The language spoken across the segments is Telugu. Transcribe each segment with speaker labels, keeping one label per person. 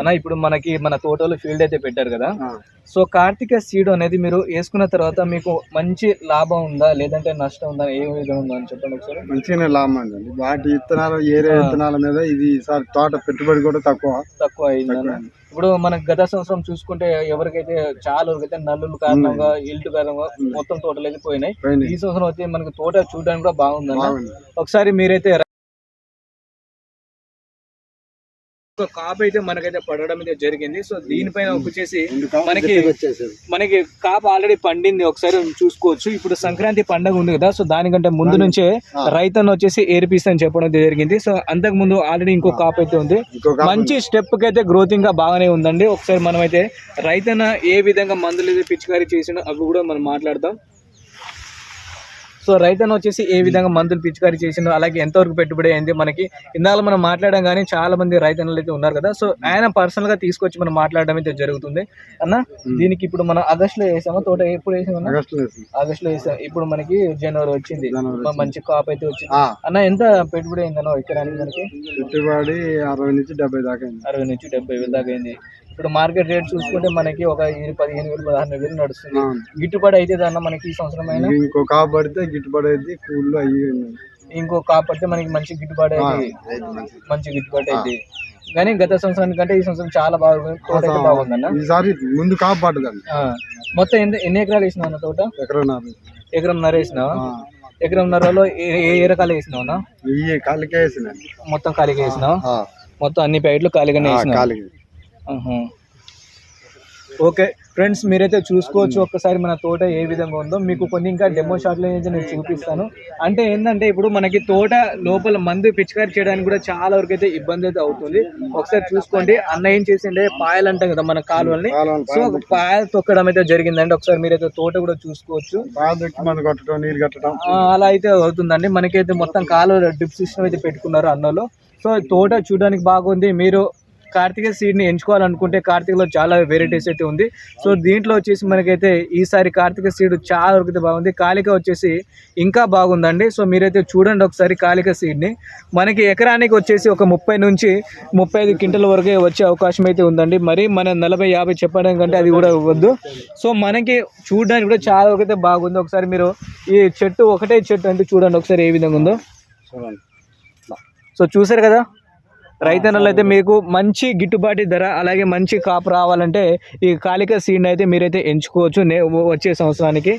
Speaker 1: అన్న ఇప్పుడు మనకి మన తోటలో ఫీల్డ్ అయితే పెట్టారు కదా. సో కార్తీక సీడ్ అనేది మీరు వేసుకున్న తర్వాత మీకు మంచి లాభం ఉందా? లేదంటే నష్టం ఉందా? ఏ విధంగా ఉందా అని చెప్పండి ఒకసారి.
Speaker 2: మంచిగానే లాభం అండి. వాటి విత్తనాలు ఏరే. విత్తనాల మీద ఇది ఈసారి తోట పెట్టుబడి కూడా తక్కువ.
Speaker 1: తక్కువ అయింది. ఇప్పుడు మనకి గత సంవత్సరం చూసుకుంటే ఎవరికైతే చాలా వరకైతే నల్లులు కారణంగా ఇల్టు కారణంగా మొత్తం తోటలు అయితే పోయినాయి. ఈ సంవత్సరం అయితే మనకి తోట చూడడానికి కూడా బాగుందన్న
Speaker 2: బాగుంది.
Speaker 1: ఒకసారి మీరైతే ఒక కాపు అయితే మనకైతే పడడం అయితే జరిగింది. సో దీనిపైన వచ్చేసి మనకి మనకి కాపు ఆల్రెడీ పండింది. ఒకసారి చూసుకోవచ్చు. ఇప్పుడు సంక్రాంతి పండగ ఉంది కదా సో దానికంటే ముందు నుంచే
Speaker 2: ఆ.
Speaker 1: రైతన్న వచ్చేసి ఏర్పిస్తా అని చెప్పడం అయితే జరిగింది. సో అంతకు ముందు ఆల్రెడీ ఇంకో కాపు అయితే ఉంది. మంచి స్టెప్కి అయితే గ్రోతింగ్గా బాగానే ఉందండి. ఒకసారి మనం అయితే రైతన్న ఏ విధంగా మందులు పిచికారీ చేసినో అవి కూడా మనం మాట్లాడదాం. సో రైతన్న వచ్చేసి ఏ విధంగా మందులు పిచికారీ చేసిండో అలాగే ఎంతవరకు పెట్టుబడి అయింది మనకి ఇందాక మనం మాట్లాడడం కానీ చాలా మంది రైతన్నలు అయితే ఉన్నారు కదా. సో ఆయన పర్సనల్గా తీసుకొచ్చి మనం మాట్లాడడం అయితే జరుగుతుంది. అన్న దీనికి ఇప్పుడు మనం ఆగస్ట్లో వేసామా? తోట ఎప్పుడు వేసామన్నా?
Speaker 2: ఆగస్టులో వేసింది.
Speaker 1: ఆగస్ట్లో వేసాం. ఇప్పుడు మనకి జనవరి వచ్చింది. మంచి కాప్ అయితే వచ్చింది. అన్న ఎంత పెట్టుబడి అయిందన్న ఎకరానికి మనకి?
Speaker 2: పెట్టుబడి అరవై నుంచి డెబ్బై దాకా అయింది.
Speaker 1: అరవై నుంచి డెబ్బై వేలు దాకా అయింది. ఇప్పుడు మార్కెట్ రేట్ చూసుకుంటే మనకి ఒక పదిహేను వేలు పదహారు వేలు నడుస్తుంది. గిట్టుబడి అయితే దాన్న మనకి ఈ సంవత్సరం అయినా?
Speaker 2: ఇంకో కాపు పడితే గిట్టుబడి అయింది కూళ్ళు అయ్యి.
Speaker 1: ఇంకో కాపడితే మనకి మంచి గిట్టుబాటు అయితే.
Speaker 2: అయింది.
Speaker 1: మంచి గిట్టుబాటు అయితే. కానీ గత సంవత్సరం కంటే ఈ సంవత్సరం చాలా బాగుంది తోట అయితే బాగుందన్న?
Speaker 2: ఈసారి ముందు కాపు పడ్డదండి.
Speaker 1: ఆ. మొత్తం ఎన్ని ఎన్ని ఎకరాలు వేసినావు అన్న తోట?
Speaker 2: ఎకరన్నర.
Speaker 1: ఎకరంన్నర వేసినావా? ఎకరంన్నరలో ఏ ఏ రకాలు వేసినావు అన్న
Speaker 2: కాలికే వేసినాయి
Speaker 1: మొత్తం ఖాళీగా వేసినావు? మొత్తం అన్ని ప్యాకెట్లు వేసినావు.
Speaker 2: కాలికి
Speaker 1: ఆహా. ఓకే ఫ్రెండ్స్ మీరైతే చూసుకోవచ్చు ఒక్కసారి మన తోట ఏ విధంగా ఉందో. మీకు కొన్ని ఇంకా డెమో షాట్లు అయితే నేను చూపిస్తాను. అంటే ఏంటంటే ఇప్పుడు మనకి తోట లోపల మందు పిచికారి చేయడానికి కూడా చాలా వరకు అయితే ఇబ్బంది అయితే అవుతుంది. ఒకసారి చూసుకోండి. అన్న ఏం చేసిండే? పాయలు అంటాం కదా మన కాలువల్ని.
Speaker 2: కాలువలు
Speaker 1: సో పాయలు తొక్కడం అయితే జరిగిందండి. ఒకసారి మీరైతే తోట కూడా చూసుకోవచ్చు. అలా అయితే అవుతుందండి. మనకైతే మొత్తం కాలువ డ్రిప్ సిస్టమ్ అయితే పెట్టుకున్నారు అన్నలో సో తోట చూడడానికి బాగుంది. మీరు కార్తీక సీడ్ని ఎంచుకోవాలనుకుంటే కార్తీకలో చాలా వెరైటీస్ అయితే ఉంది. సో దీంట్లో వచ్చేసి మనకైతే ఈసారి కార్తీక సీడ్ చాలా వరకు అయితే బాగుంది. కాలిక వచ్చేసి ఇంకా బాగుందండి. సో మీరైతే చూడండి ఒకసారి కాలిక సీడ్ని. మనకి ఎకరానికి వచ్చేసి ఒక ముప్పై నుంచి ముప్పై ఐదు క్వింటల వరకే వచ్చే అవకాశం అయితే ఉందండి. మరి మన నలభై యాభై చెప్పడం కంటే అది కూడా ఇవ్వద్దు. సో మనకి చూడడానికి కూడా చాలా వరకు అయితే బాగుంది. ఒకసారి మీరు ఈ చెట్టు ఒకటే చెట్టు అంటే చూడండి ఒకసారి ఏ విధంగా ఉందో.
Speaker 2: చూడండి.
Speaker 1: సో చూసారు కదా? రైతన్నలు అయితే మీకు మంచి గిట్టుబాటు ధర అలాగే మంచి కాపు రావాలంటే ఈ కాలిక సీడ్ అయితే మీరైతే ఎంచుకోవచ్చు నే వచ్చే సంవత్సరానికి.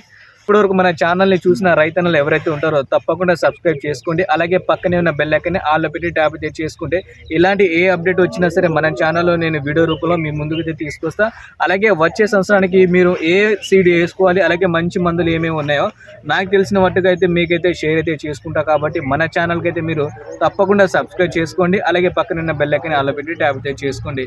Speaker 1: ఇప్పటివరకు మన ఛానల్ని చూసిన రైతన్నలు ఎవరైతే ఉంటారో తప్పకుండా సబ్స్క్రైబ్ చేసుకోండి. అలాగే పక్కనే ఉన్న బెల్ ఐకన్ని ఆల్లో పెట్టి ట్యాప్ అయితే చేసుకుంటే ఇలాంటి ఏ అప్డేట్ వచ్చినా సరే మన ఛానల్లో నేను వీడియో రూపంలో మీ ముందుకు తీసుకొస్తా. అలాగే వచ్చే సంవత్సరానికి మీరు ఏ సీడ్ వేసుకోవాలి అలాగే మంచి మందులు ఏమేమి ఉన్నాయో నాకు తెలిసిన మట్టుగా అయితే మీకైతే షేర్ అయితే చేసుకుంటా. కాబట్టి మన ఛానల్కి అయితే మీరు తప్పకుండా సబ్స్క్రైబ్ చేసుకోండి. అలాగే పక్కన ఉన్న బెల్ ఐకన్ ఆల్లో పెట్టి ట్యాప్ అయితే చేసుకోండి.